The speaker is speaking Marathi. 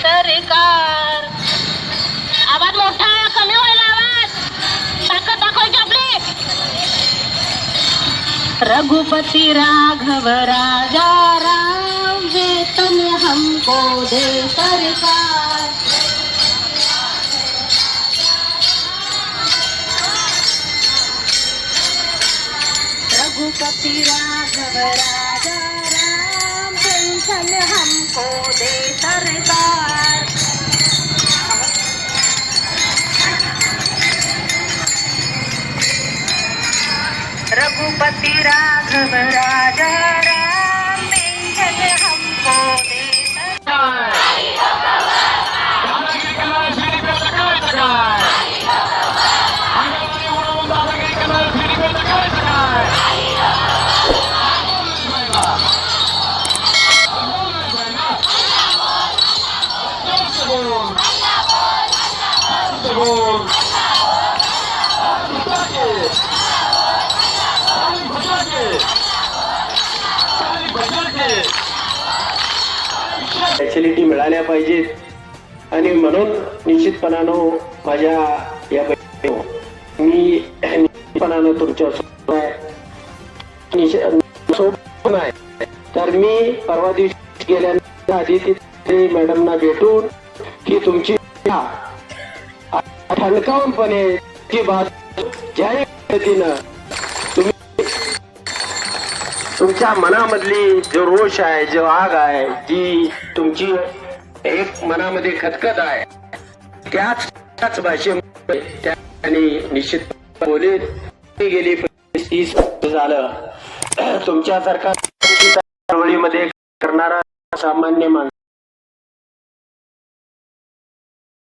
सरकार आवाज मोठा कमी होईल आवाज. ताकद दाखवायची आपली. रघुपती राघव राजा राम वेतन हमको दे सरकार रघुपति राघव राजा राम पेंशन हमको दे सरकार रघुपति राघव राजा राम पेंशन हमको दे सरकार फॅसिलिटी मिळाल्या पाहिजेत आणि म्हणून निश्चितपणानं माझ्या या मी निश्चितपणानं तुमच्या निश्चित- आहे. तर मी परवा दिवशी गेल्यानंतर आधी तिथे मॅडमना भेटून की तुमची ठणकावूनपणे ती बात ज्या पद्धतीनं तुमच्या मनामधली जो रोष आहे जो आग आहे जी तुमची एक मनामध्ये खतखत आहे. त्याच त्याच भाषेमध्ये त्यांनी निश्चित बोलीत गेली तीस झालं. तुमच्यासारखा चळवळीमध्ये करणारा सामान्य माणूस